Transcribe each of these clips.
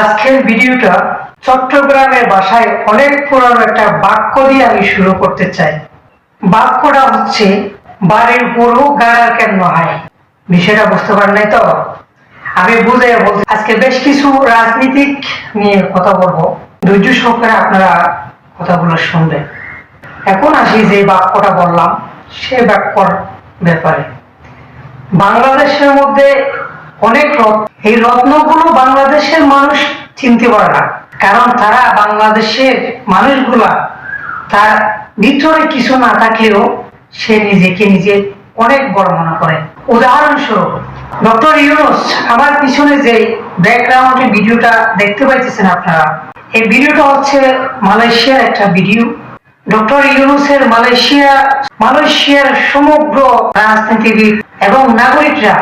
আজকের ভিডিওটা চট্টগ্রামের বাসায় অনেক পুরানো একটা বাক্য দিয়ে আমি শুরু করতে চাই। বাক্যটা হচ্ছে, বাড়ির গরু গাড়ার কেন হয়? বিষয়টা বুঝতে পারেন নাই তো? আমি বুঝে বলতে আজকে বেশ কিছু রাজনীতিক নিয়ে কথা বলব। ধৈর্য সহকারে আপনারা কথাগুলো শুনবেন। এখন আসি যে বাক্যটা বললাম, সে বাক্যর ব্যাপারে। বাংলাদেশের মধ্যে অনেক রত্ন। এই রত্নগুলো বাংলাদেশের মানুষ চিনতে পারে না। কারণ তারা বাংলাদেশের মানুষগুলা, তার ভিতরে কিছু না থাকলেও সে নিজেকে নিজে অনেক বড় মনে করে। উদাহরণস্বরূপ, ডক্টর ইউনুস, আমার পিছনে যে ব্যাকগ্রাউন্ডে ভিডিওটা দেখতে পাইতেছেন আপনারা, এই ভিডিওটা হচ্ছে মালয়েশিয়ার একটা ভিডিও। ডক্টর ইউনুসের মালয়েশিয়া, মালয়েশিয়ার সমগ্র রাজনীতিবিদ এবং নাগরিকরা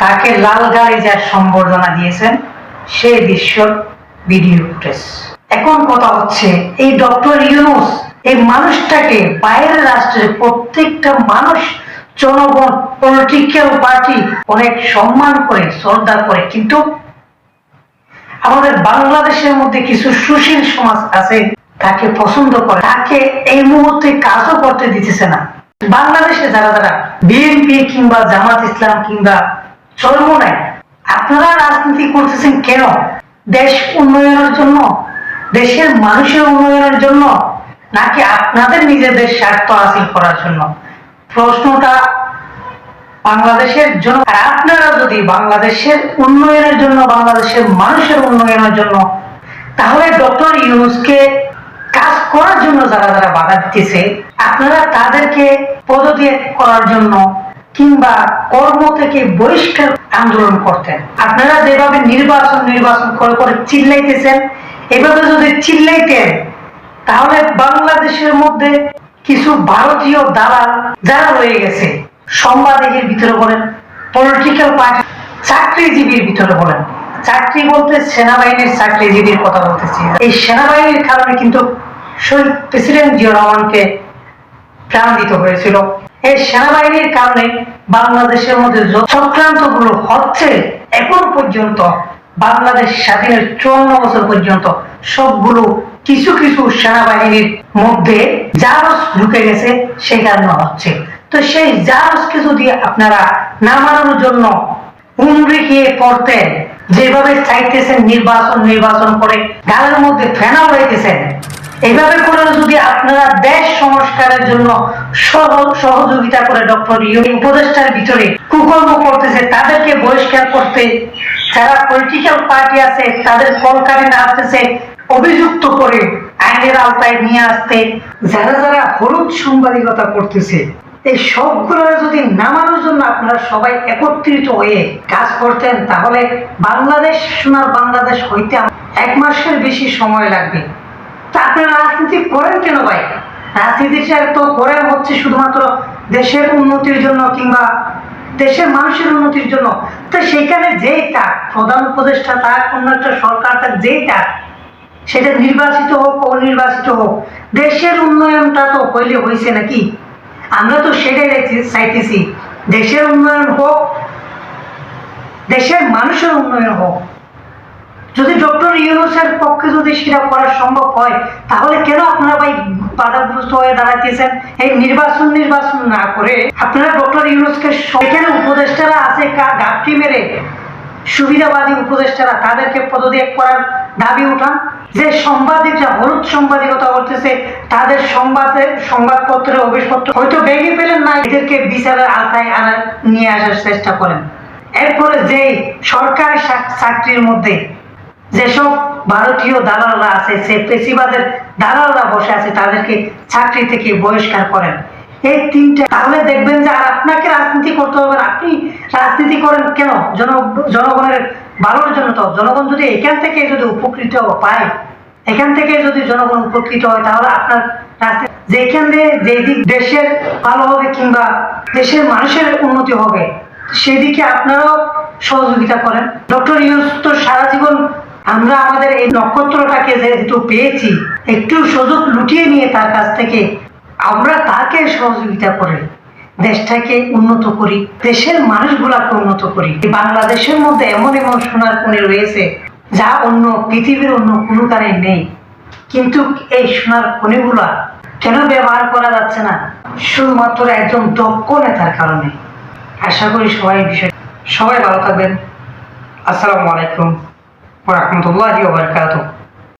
তাকে লাল গাড়ি যার সম্বর্ধনা দিয়েছেন সেই দৃশ্যর ভিডিও ফুটেজ। এখন কথা হচ্ছে, এই ডক্টর ইউনুস, এই মানুষটাকে বাইরের রাষ্ট্রের প্রত্যেকটা মানুষ, জনগণ পলিটিক্যাল পার্টি অনেক সম্মান করে, শ্রদ্ধা করে। কিন্তু আমাদের বাংলাদেশের মধ্যে কিছু সুশীল সমাজ আছে, তাকে পছন্দ করে, তাকে এই মুহূর্তে কাজও করতে দিতেছে না। বাংলাদেশে যারা যারা বিএনপি কিংবা জামাত ইসলাম কিংবা চরমনায় আপনারা রাজনীতি করতেছেন কেন? দেশ উন্নয়নের জন্য, দেশের মানুষের উন্নয়নের জন্য, নাকি আপনাদের নিজেদের স্বার্থ হাসিল করার জন্য? প্রশ্নটা বাংলাদেশের জন্য। আপনারা যদি বাংলাদেশের উন্নয়নের জন্য, বাংলাদেশের মানুষের উন্নয়নের জন্য, তাহলে ডক্টর ইউনুসকে কাজ করার জন্য যারা যারা বাধা দিতেছে, আপনারা তাদেরকে পদত্যাগ করার জন্য কিংবা কর্ম থেকে বহিষ্কার আন্দোলন করতেন। আপনারা যেভাবে নির্বাচন নির্বাচন করে করে চিল্লাইতেছেন, এভাবে যদি চিল্লাইতেন, তাহলে বাংলাদেশের মধ্যে কিছু ভারতীয় দালাল যারা রয়ে গেছে, সাংবাদিকের ভিতরে বলেন পলিটিক্যাল পার্টি চাকরিজীবীর ভিতরে বলেন। চাকরি বলতে সেনাবাহিনীর চাকরিজীবীর কথা বলতেছি। এই সেনাবাহিনীর কারণে কিন্তু শহীদ প্রেসিডেন্ট জিয়া রহমানকে প্রাণ দিতে হয়েছিল। এই সেনাবাহিনীর কারণে বাংলাদেশের মধ্যে যে চক্রান্তগুলো হচ্ছে এখন পর্যন্ত বাংলাদেশ স্বাধীনের চুয়ান্ন বছর পর্যন্ত সবগুলো কিছু কিছু সেনাবাহিনীর মধ্যে জারস ঢুকে গেছে, সেই কারণে হচ্ছে। তো সেই জারস কিছু দিয়ে আপনারা নামানোর জন্য উমরি গিয়ে পড়তেন, যেভাবে চাইতেছেন নির্বাচন নির্বাচন করে গালের মধ্যে ফেনা উড়াইতেছেন এইভাবে করে যদি আপনারা দেশ সংস্কারের জন্য সহ- সহযোগিতা করে ডক্টর ইউ উপদেষ্টার ভিতরে কুকর্ম করতেছে, তাদেরকে বহিষ্কার করতে, যারা পলিটিক্যাল পার্টি আছে, তাদের কলকারি আসতেছে অভিযুক্ত করে আইনের আওতায় নিয়ে আসতে, যারা যারা হলুদ সাংবাদিকতা করতেছে, এই সবগুলো যদি নামানোর জন্য আপনারা সবাই একত্রিত হয়ে কাজ করতেন, তাহলে বাংলাদেশ সোনার বাংলাদেশ হইতে এক মাসের বেশি সময় লাগবে। রাজনীতি করেন কেন ভাই? রাজনীতিটা তো করেন হচ্ছে শুধুমাত্র দেশের উন্নতির জন্য কিংবা দেশের মানুষের উন্নতির জন্য। তো সেখানে যেই থাক, প্রধান উপদেষ্টা থাক, অন্য একটা সরকার থাক, যেই থাক, সেটা নির্বাচিত হোক, অনির্বাচিত হোক, দেশের উন্নয়নটা তো হইলে হয়েছে নাকি? আমরা তো সেটাই দেখছি- চাইতেছি, দেশের উন্নয়ন হোক, দেশের মানুষের উন্নয়ন হোক। যদি ডক্টর ইউনুসের পক্ষে যদি সেটা করা সম্ভব হয়, তাহলে কেন আপনারা ভাই বাধাগ্রস্ত হয়ে দাঁড়াইতেছেন? এই নির্বাচন নির্বাচন না করে আপনারা ডক্টর ইউনুসকে সেখানে উপদেষ্টারা আছে ঘাপটি মেরে সুবিধাবাদী উপদেষ্টারা, তাদেরকে পদত্যাগ করার দাবি উঠান। যে সাংবাদিকরা হলুদ সাংবাদিকতা করতেছে, তাদের সংবাদের সংবাদপত্রের অভিষপত্র হয়তো ভেঙে পেলেন না এদেরকে বিচারের আওতায় আনার নিয়ে আসার চেষ্টা করেন। এরপরে যে সরকারি চাকরির মধ্যে যেসব ভারতীয় দালালরা আছে, সে পেশিবাদের দালালরা বসে আছে, তাদেরকে চাকরি থেকে বহিষ্কার করেন। এই তিনটা তাহলে দেখবেন যে আর আপনাকে রাজনীতি করতে হবে আপনি রাজনীতি করেন কেন? জন জনগণের ভালোর জন্য তো। জনগণ যদি এখান থেকে যদি উপকৃত পায়, এখান থেকে যদি জনগণ উপকৃত হয়, তাহলে আপনার যেখান দিয়ে যে দিক দেশের ভালো হবে কিংবা দেশের মানুষের উন্নতি হবে, সেদিকে আপনারাও সহযোগিতা করেন। ডক্টর ইউস তো সারা জীবন আমরা আমাদের এই নক্ষত্রটাকে যেহেতু পেয়েছি, একটু সুযোগ লুটিয়ে নিয়ে তার কাছ থেকে আমরা তাকে সহযোগিতা করে দেশটাকে উন্নত করি, দেশের মানুষগুলাকে উন্নত করি। বাংলাদেশের মধ্যে এমন এমন সোনার কোণে রয়েছে, যা অন্য পৃথিবীর অন্য কোনো গানে নেই। কিন্তু এই সোনার খনিগুলা কেন ব্যবহার করা যাচ্ছে না? শুধুমাত্র একজন দক্ষ নেতার কারণে। আশা করি সবাই বিষয় সবাই ভালো থাকবেন। আসসালামু আলাইকুম। ورحمة الله وبركاته.